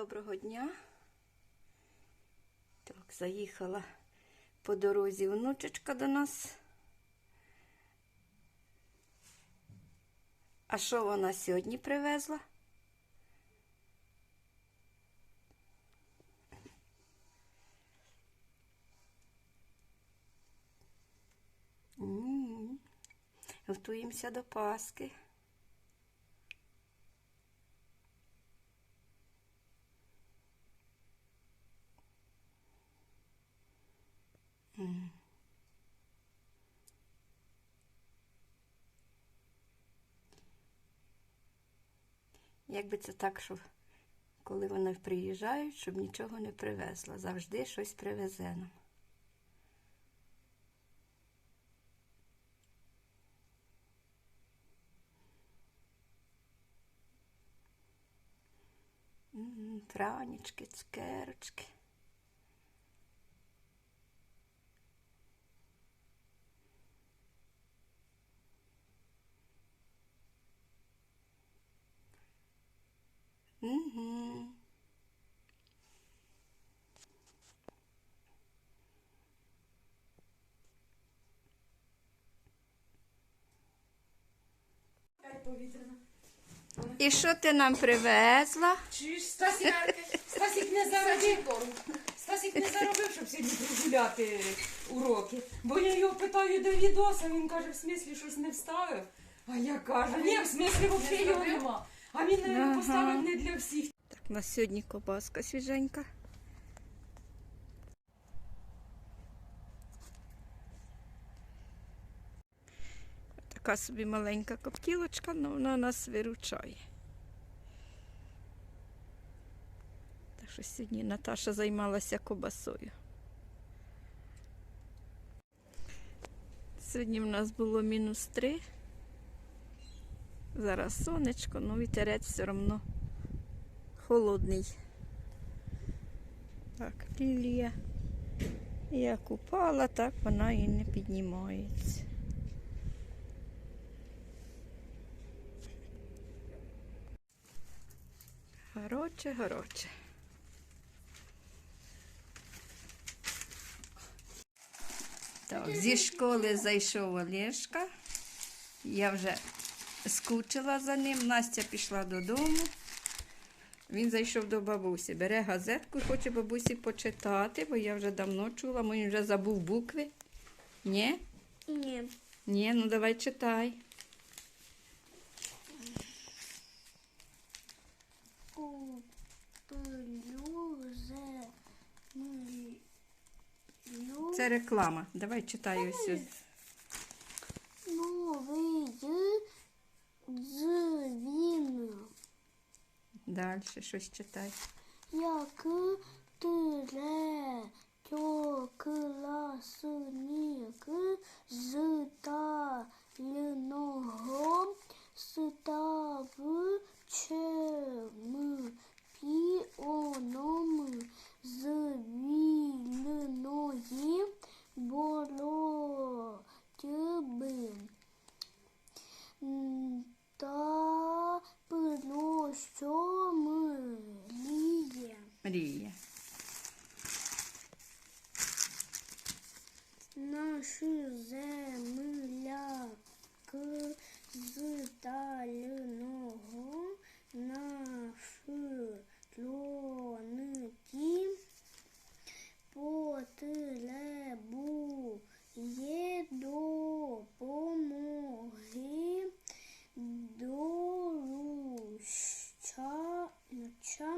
доброго дня. Так, заїхала по дорозі внучечка до нас. А що вона сьогодні привезла? Готуємося до Пасхи. Якби це так, що коли вони приїжджають, щоб нічого не привезла. Завжди щось привезе нам. Пранічки, цукерочки. Угу. Опять повітряна. І що ти нам привезла? Чуєш, Стасік, Стасік не заробив. Стасік не заробив, щоб сьогодні прогуляти уроки. Бо я його питаю до відоса, він каже, в смислі щось не вставив. А я кажу, ні, в смислі взагалі його нема. А він Ага. поставив не для всіх. Так, у нас сьогодні кобаска свіженька. Така собі маленька коптілочка, але вона нас виручає. Так що сьогодні Наташа займалася кобасою. Сьогодні в нас було мінус три. Зараз сонечко, ну вітерець все одно холодний. Так, лілія. Як упала, так вона і не піднімається. Гороче, гороче. Так, зі школи зайшов Олешка. Я вже скучила за ним. Настя пішла додому. Він зайшов до бабусі, бере газетку і хоче бабусі почитати, бо я вже давно чула, він вже забув букви. Ні? Ні. Ні, ну давай читай. Це реклама. Давай читай ось. Новий дзвін. Далі щось читай. Як третьокласник з тального став чемпіоном з вільної боротьби. Та про що мріє? Мрія. Наш земляк з долучаємося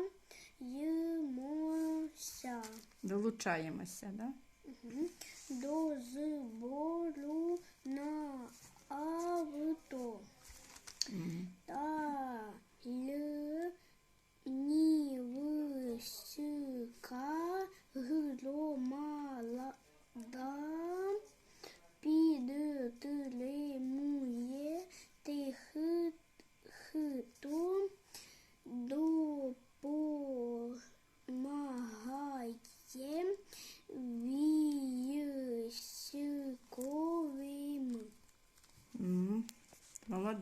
Долучаємося, да? до збору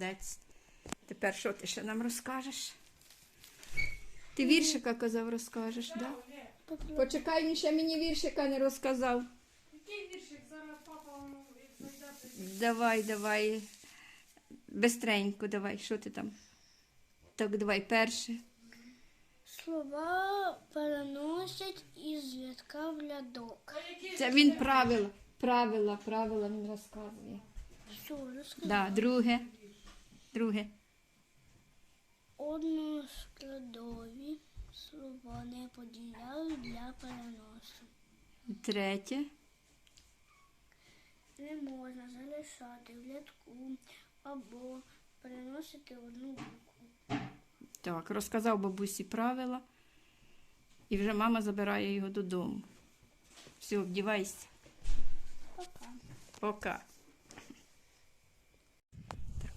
Молодець. Тепер що ти ще нам розкажеш? Ти віршика казав, розкажеш, так? Да? Почекай, він ще мені віршика не розказав. Який віршик зараз папа як? Давай, давай. Бистренько, давай, що ти там? Так, давай, перше. Слова переносять із рядка в рядок. Це він правила. Правила, правила він розказує. Що розказати? Да, друге. Друге. Односкладові слова не поділяють для переносу. Третє. Не можна залишати в рядку або переносити одну букву. Так, розказав бабусі правила. І вже мама забирає його додому. Все, вдівайся. Пока. Пока.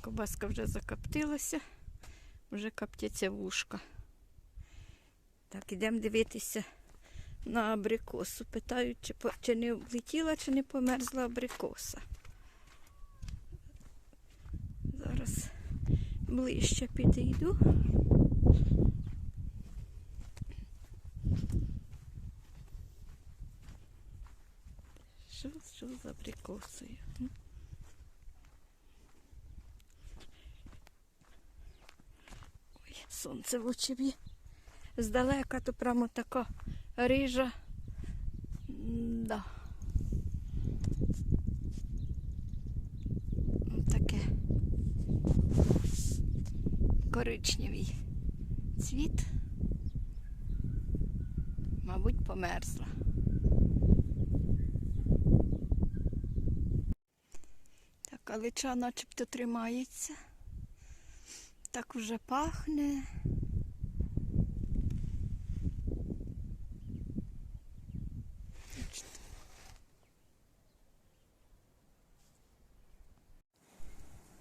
Кобаска вже закоптилася, вже коптяться вушка. Так, ідемо дивитися на абрикосу. Питають, чи, чи не влетіла, чи не померзла абрикоса. Зараз ближче підійду. Що, що з абрикосою? М? Ой, сонце в очі б'є. Здалека то прямо така рижа. Да. Таке коричневий цвіт. Мабуть, померзла. Так, алича начебто тримається. Так уже пахне.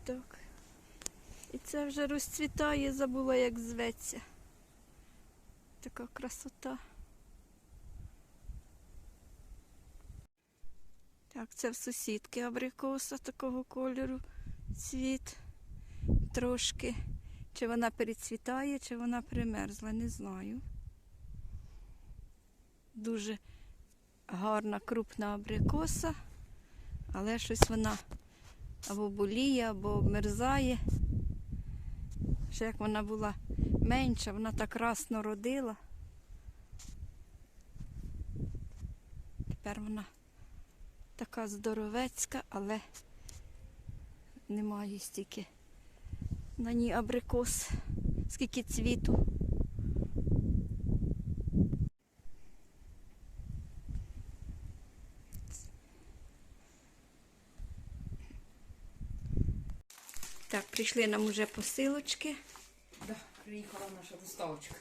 Так. І це вже розцвітає, забула, як зветься. Така красота. Так, це в сусідки абрикоса такого кольору. Цвіт трошки. Чи вона перецвітає, чи вона примерзла, не знаю. Дуже гарна крупна абрикоса, але щось вона або боліє, або обмерзає. Ще як вона була менша, вона так расно родила. Тепер вона така здоровецька, але немає стільки на ній абрикос, скільки цвіту. Так, прийшли нам уже посилочки. Да, приїхала наша доставочка.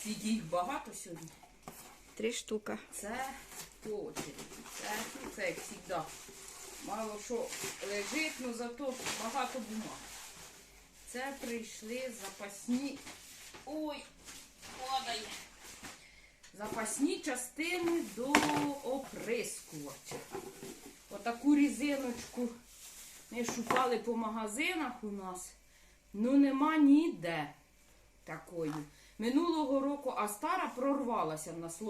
Скільки їх багато сьогодні. Три штука. Це по очереді. Це, це як завжди. Мало що лежить, але зато багато бумаг. Це прийшли запасні. Ой, падає. Запасні частини до оприскувача. Отаку різиночку ми шукали по магазинах у нас. Ну нема ніде такої. Минулого року, а стара прорвалася, в нас.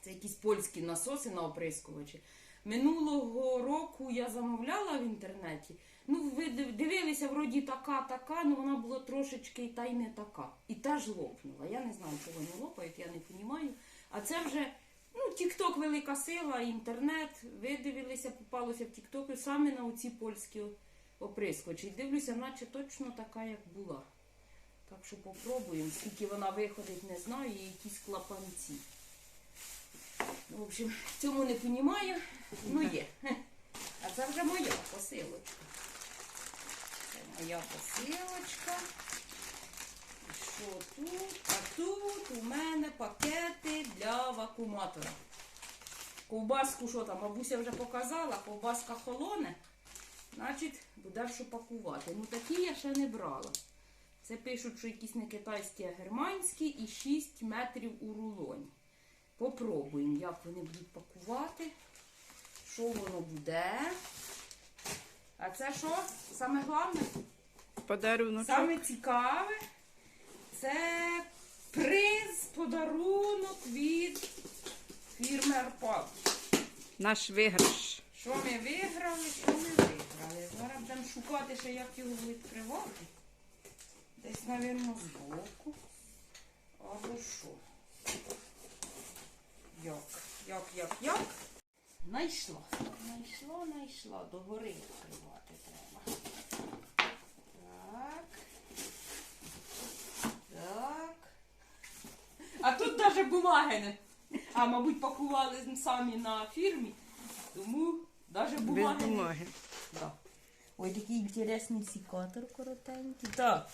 Це якісь польські насоси на оприскувачі. Минулого року я замовляла в інтернеті. Ну, ви дивилися, вроді така, така, але вона була трошечки та й не така. І та ж лопнула. Я не знаю, чого вони лопають, я не розумію. А це вже ну, Тік-Ток велика сила, інтернет. Ви дивилися, попалося в Тік-Току саме на оці польські оприскувачі. Дивлюся, наче точно така, як була. Так що попробуємо. Скільки вона виходить, не знаю, і якісь клапанці. В общем, цьому не розумію, ну є. А це вже моя посилочка. Це моя посилочка. Що тут? А тут у мене пакети для вакууматора. Ковбаску, що там, бабуся вже показала, ковбаска холоне, значить, буде що пакувати. Ну такі я ще не брала. Це пишуть, що якісь не китайські, а германські і 6 метрів у рулоні. Попробуємо, як вони будуть пакувати, що воно буде. А це що? Саме головне? Подарунок. Саме цікаве Це приз, подарунок від фірми Арпад. Наш виграш. Що ми виграли, що ми виграли. Зараз будемо шукати, ще як його відкривати. Десь, мабуть, збоку. Або що. Як? Як, як, як? Найшла. Найшла, найшла. Догори відкривати треба. Так. Так. А тут навіть бумаги не. А, мабуть, пакували самі на фірмі, тому навіть Без бумаги. не- бумаги. Да. Ой, такий інтересний сікатор коротенький. Так.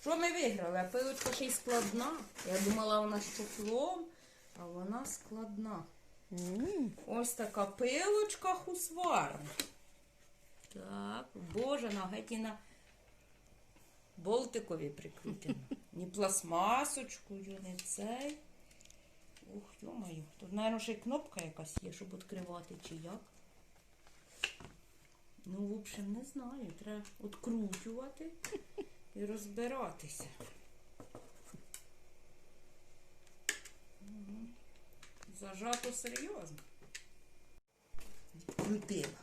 Що ми виграли? Пилочка ще й складна. Я думала, вона з чохлом, а вона складна. Ось така пилочка хусварна. Так, боже, на геті на болтикові прикрутено. Ні пластмасочкою, не цей. Ух, йомаю. Тут, мабуть, ще й кнопка якась є, щоб відкривати чи як. Ну, в общем, не знаю. Треба відкручувати і розбиратися. Зажато серйозно. Крутила.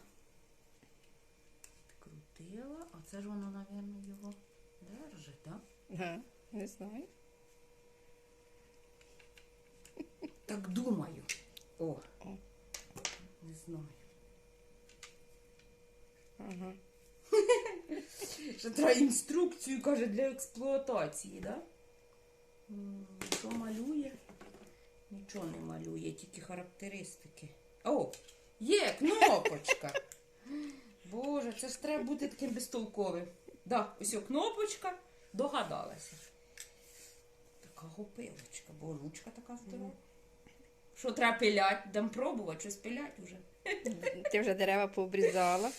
Крутила, а це ж воно, мабуть, його держить, так? га, Не знаю. Так думаю. О. О. Не знаю. Ага. Ще треба інструкцію, каже, для експлуатації, так? Да? Що малює? Нічого не малює, тільки характеристики. О, є кнопочка. Боже, це ж треба бути таким безтолковим. Да, ось кнопочка, догадалася. Така гопилочка, бо ручка така здорова. Що треба пилять? Дам пробувати, щось пилять уже. Ти вже дерева пообрізала.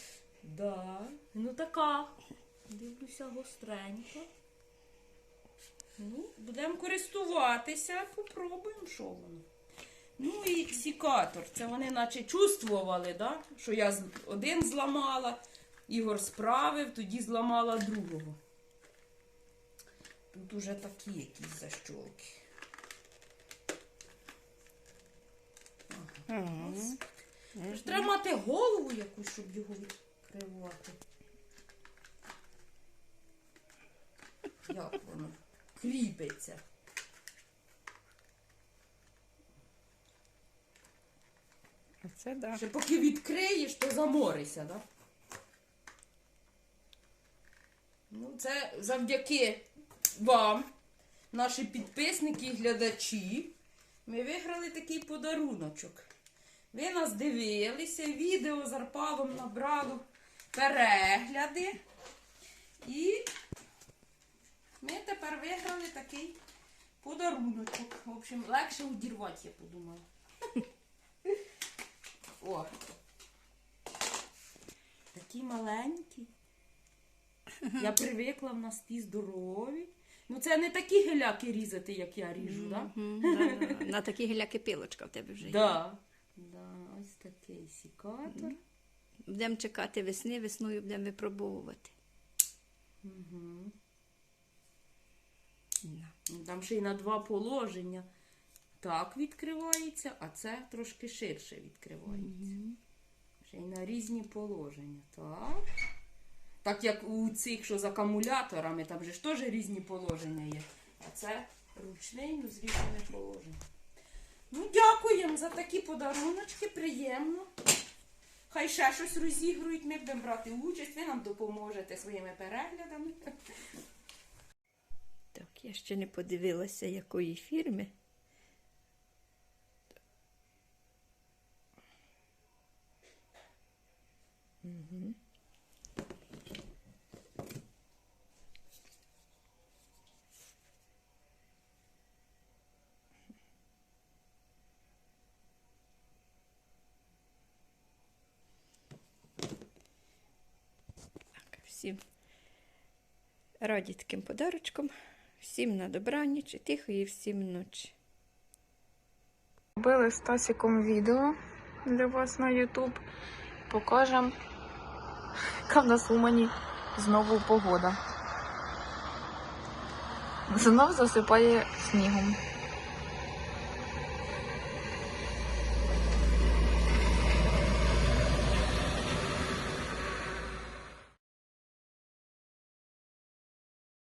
Да, ну така. Дивлюся гостренько. Ну, будемо користуватися, попробуємо, що воно. Ну і сікатор. Це вони наче чувствували, да? що я один зламала, Ігор справив, тоді зламала другого. Тут уже такі якісь защолки. Ага. Тож Треба мати голову якусь, щоб його відкривати. Як воно кріпиться. Оце да. Ще поки відкриєш, то заморися, да? Ну, це завдяки вам, наші підписники і глядачі. Ми виграли такий подаруночок. Ви нас дивилися, відео з Арпалом набрало перегляди. І ми тепер виграли такий подаруночок. В общем, легше удірвати, я подумала. О. Такі маленькі. Я привикла в нас ті здорові. Ну, це не такі геляки різати, як я ріжу, так? На такі гіляки пилочка в тебе вже є. Да, ось такий сікатор. Будемо чекати весни, весною будемо випробовувати. Угу. Там ще й на два положення. Так відкривається, а це трошки ширше відкривається. Ще й на різні положення. Так. Так як у цих, що з акумуляторами, там же ж теж різні положення є. А це ручний, ну, з різними положеннями. Ну, дякуємо за такі подаруночки, приємно. Хай ще щось розігрують, ми будемо брати участь, ви нам допоможете своїми переглядами. Так, я ще не подивилася, якої фірми. Угу. Так, всім раді таким подарочком. Всім на добраніч і тихої всім ночі. Робили з Тасіком відео для вас на YouTube. Покажемо, яка в нас в Умані знову погода. знов засипає снігом.